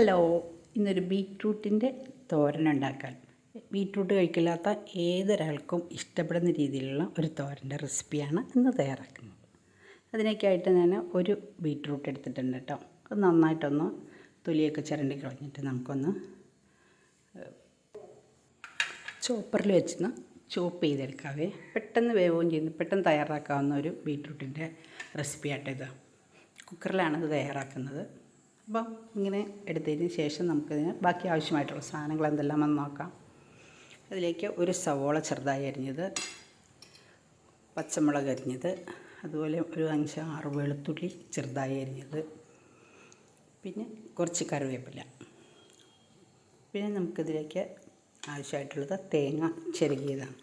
Hello ഇന്നൊരു ബീറ്റ്റൂട്ടിന്റെ തോരൻ ഉണ്ടാക്കാൻ. Beetroot കഴിക്കില്ലാത്ത ഏതൊരാൾക്കും ഇഷ്ടപ്പെടുന്ന രീതിയിലുള്ള ഒരു തോരന്റെ റെസിപ്പിയാണ് ഇന്ന് തയ്യാറാക്കുന്നത്. അതിനൊക്കെയായിട്ട് ഞാൻ ഒരു ബീറ്റ്റൂട്ട് എടുത്തിട്ടുണ്ട് കേട്ടോ. അത് നന്നായിട്ടൊന്ന് തൊലിയൊക്കെ ചിരണ്ടി കളഞ്ഞിട്ട് നമുക്കൊന്ന് ചോപ്പറിൽ വെച്ചൊന്ന് ചോപ്പ് ചെയ്തെടുക്കാവേ. പെട്ടെന്ന് വേവുകയും ചെയ്യുന്നു. പെട്ടെന്ന് തയ്യാറാക്കാവുന്ന ഒരു ബീറ്റ്റൂട്ടിന്റെ ഇത് കുക്കറിലാണ് ഇത് തയ്യാറാക്കുന്നത്. അപ്പം ഇങ്ങനെ എടുത്തതിന് ശേഷം നമുക്കിതിന് ബാക്കി ആവശ്യമായിട്ടുള്ള സാധനങ്ങൾ എന്തെല്ലാമെന്ന് നോക്കാം. അതിലേക്ക് ഒരു സവോള ചെറുതായി അരിഞ്ഞത് പച്ചമുളക് അരിഞ്ഞത് അതുപോലെ ഒരു അഞ്ച് ആറ് വെളുത്തുള്ളി ചെറുതായി അരിഞ്ഞത് പിന്നെ കുറച്ച് കറിവേപ്പില. പിന്നെ നമുക്കിതിലേക്ക് ആവശ്യമായിട്ടുള്ളത് തേങ്ങ ചെരുകിയതാണ്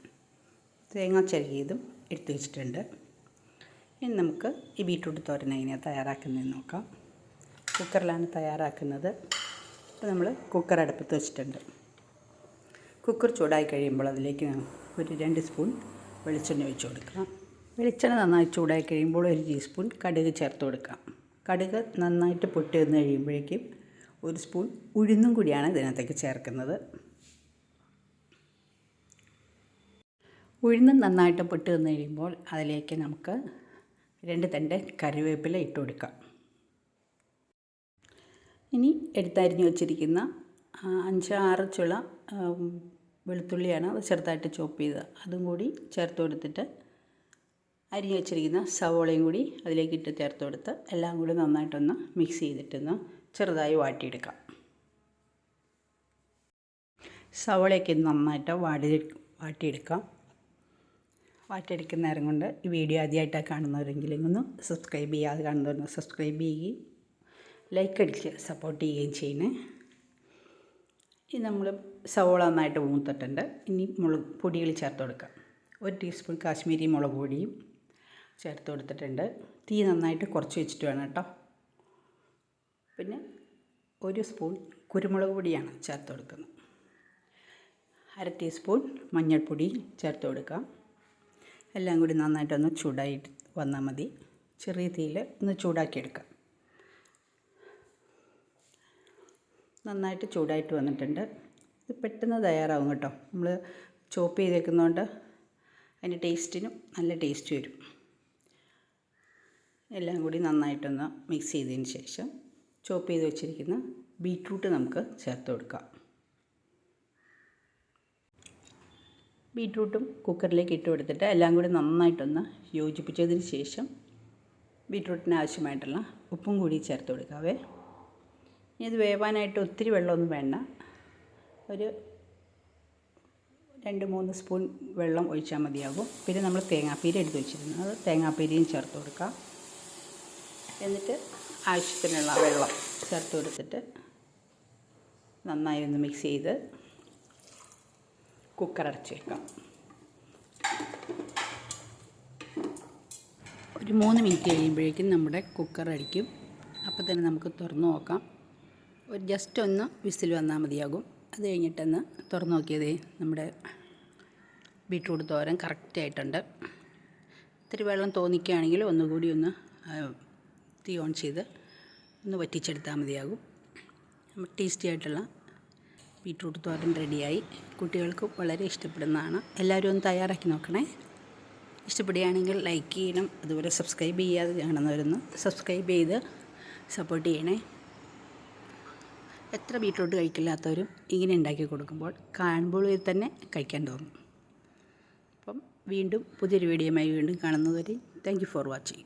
തേങ്ങ ചെരുകിയതും എടുത്തു വെച്ചിട്ടുണ്ട്. ഇനി നമുക്ക് ഈ ബീട്രൂട്ട് തോരൻ എങ്ങനെയാണ് തയ്യാറാക്കുന്നതെന്ന് നോക്കാം. കുക്കറിലാണ് തയ്യാറാക്കുന്നത്. അപ്പോൾ നമ്മൾ കുക്കർ അടുപ്പത്ത് വെച്ചിട്ടുണ്ട്. കുക്കർ ചൂടായി കഴിയുമ്പോൾ അതിലേക്ക് ഒരു രണ്ട് സ്പൂൺ വെളിച്ചെണ്ണ ഒഴിച്ച് കൊടുക്കാം. വെളിച്ചെണ്ണ നന്നായി ചൂടായി കഴിയുമ്പോൾ ഒരു ടീസ്പൂൺ കടുക് ചേർത്ത് കൊടുക്കാം. കടുക് നന്നായിട്ട് പൊട്ടി വന്ന് കഴിയുമ്പോഴേക്കും ഒരു സ്പൂൺ ഉഴുന്നും കൂടിയാണ് ഇതിനകത്തേക്ക് ചേർക്കുന്നത്. ഉഴുന്ന് നന്നായിട്ട് പൊട്ടി വന്ന് കഴിയുമ്പോൾ അതിലേക്ക് നമുക്ക് രണ്ട് തണ്ട് കറിവേപ്പില ഇട്ട് കൊടുക്കാം. ഇനി എടുത്തരിഞ്ഞ് വെച്ചിരിക്കുന്ന അഞ്ച് ആറ് ചുള വെളുത്തുള്ളിയാണ് അത് ചെറുതായിട്ട് ചോപ്പ് ചെയ്തത്. അതും കൂടി ചേർത്ത് കൊടുത്തിട്ട് അരിഞ്ഞ് വെച്ചിരിക്കുന്ന സവോളയും കൂടി അതിലേക്ക് ഇട്ട് ചേർത്ത് കൊടുത്ത് എല്ലാം കൂടി നന്നായിട്ടൊന്ന് മിക്സ് ചെയ്തിട്ടൊന്ന് ചെറുതായി വാട്ടിയെടുക്കാം. സവോളയൊക്കെ നന്നായിട്ട് വാടി വാട്ടിയെടുക്കാം. വാട്ടിയെടുക്കുന്ന നേരം കൊണ്ട് ഈ വീഡിയോ ആദ്യമായിട്ടാണ് കാണുന്നവരെങ്കിലും ഒന്ന് സബ്സ്ക്രൈബ് ചെയ്യാതെ കാണുന്നവരൊന്ന് സബ്സ്ക്രൈബ് ചെയ്യുകയും ലൈക്ക് അടിച്ച് സപ്പോർട്ട് ചെയ്യുകയും ചെയ്യണേ. ഇനി നമ്മൾ സവോള നന്നായിട്ട് മൂത്തിട്ടുണ്ട്. ഇനി മുളക് പൊടികൾ ചേർത്ത് കൊടുക്കാം. ഒരു ടീസ്പൂൺ കാശ്മീരി മുളക് പൊടിയും ചേർത്ത് കൊടുത്തിട്ടുണ്ട്. തീ നന്നായിട്ട് കുറച്ച് വെച്ചിട്ട് വേണം കേട്ടോ. പിന്നെ ഒരു സ്പൂൺ കുരുമുളക് പൊടിയാണ് ചേർത്ത് കൊടുക്കുന്നത്. അര ടീസ്പൂൺ മഞ്ഞൾപ്പൊടി ചേർത്ത് കൊടുക്കാം. എല്ലാം കൂടി നന്നായിട്ടൊന്ന് ചൂടായി വന്നാൽ മതി. ചെറിയ തീയിൽ ഒന്ന് ചൂടാക്കിയെടുക്കാം. നന്നായിട്ട് ചൂടായിട്ട് വന്നിട്ടുണ്ട്. ഇത് പെട്ടെന്ന് തയ്യാറാവും കേട്ടോ. നമ്മൾ ചോപ്പ് ചെയ്തേക്കുന്നതുകൊണ്ട് അതിന്റെ ടേസ്റ്റിനും നല്ല ടേസ്റ്റ് വരും. എല്ലാം കൂടി നന്നായിട്ടൊന്ന് മിക്സ് ചെയ്തതിന് ശേഷം ചോപ്പ് ചെയ്ത് വെച്ചിരിക്കുന്ന ബീട്രൂട്ട് നമുക്ക് ചേർത്ത് കൊടുക്കാം. ബീട്രൂട്ടും കുക്കറിലേക്ക് ഇട്ട് കൊടുത്തിട്ട് എല്ലാം കൂടി നന്നായിട്ടൊന്ന് യോജിപ്പിച്ചതിന് ശേഷം ബീട്രൂട്ടിന് ആവശ്യമായിട്ടുള്ള ഉപ്പും കൂടി ചേർത്ത് കൊടുക്കാവേ. ഇത് വേവാനായിട്ട് ഒത്തിരി വെള്ളമൊന്നും വേണ്ട. ഒരു രണ്ട് മൂന്ന് സ്പൂൺ വെള്ളം ഒഴിച്ചാൽ മതിയാകും. പിന്നെ നമ്മൾ തേങ്ങാപ്പീര എടുത്ത് വെച്ചിരുന്നു. അത് തേങ്ങാപ്പീരയും ചേർത്ത് കൊടുക്കാം. എന്നിട്ട് ആവശ്യത്തിനുള്ള വെള്ളം ചേർത്ത് കൊടുത്തിട്ട് നന്നായി ഒന്ന് മിക്സ് ചെയ്ത് കുക്കർ അടച്ച് ഒരു മൂന്ന് മിനിറ്റ് കഴിയുമ്പോഴേക്കും നമ്മുടെ കുക്കർ അടിക്കും. അപ്പോൾ തന്നെ നമുക്ക് തുറന്ന് നോക്കാം. ഒരു ജസ്റ്റ് ഒന്ന് വിസിൽ വന്നാൽ മതിയാകും. അത് കഴിഞ്ഞിട്ടൊന്ന് തുറന്ന് നോക്കിയതേ നമ്മുടെ ബീട്രൂട്ട് തോരൻ കറക്റ്റായിട്ടുണ്ട് ഇത്തിരി വെള്ളം തോന്നിക്കുകയാണെങ്കിൽ ഒന്നുകൂടി ഒന്ന് തീ ഓൺ ചെയ്ത് ഒന്ന് വറ്റിച്ചെടുത്താൽ മതിയാകും. ടേസ്റ്റി ആയിട്ടുള്ള ബീട്രൂട്ട് തോരൻ റെഡിയായി. കുട്ടികൾക്ക് വളരെ ഇഷ്ടപ്പെടുന്നതാണ്. എല്ലാവരും ഒന്ന് തയ്യാറാക്കി നോക്കണേ. ഇഷ്ടപ്പെടുകയാണെങ്കിൽ ലൈക്ക് ചെയ്യണം. അതുപോലെ സബ്സ്ക്രൈബ് ചെയ്യാതെ കാണുന്നവരൊന്ന് സബ്സ്ക്രൈബ് ചെയ്ത് സപ്പോർട്ട് ചെയ്യണേ. എത്ര ബീട്രൂട്ട് കഴിക്കില്ലാത്തവരും ഇങ്ങനെ ഉണ്ടാക്കി കൊടുക്കുമ്പോൾ കാണുമ്പോൾ തന്നെ കഴിക്കാൻ തോന്നും. അപ്പം വീണ്ടും പുതിയൊരു വീഡിയോയുമായി വീണ്ടും കാണുന്നതുവരെ താങ്ക് യു ഫോർ വാച്ചിങ്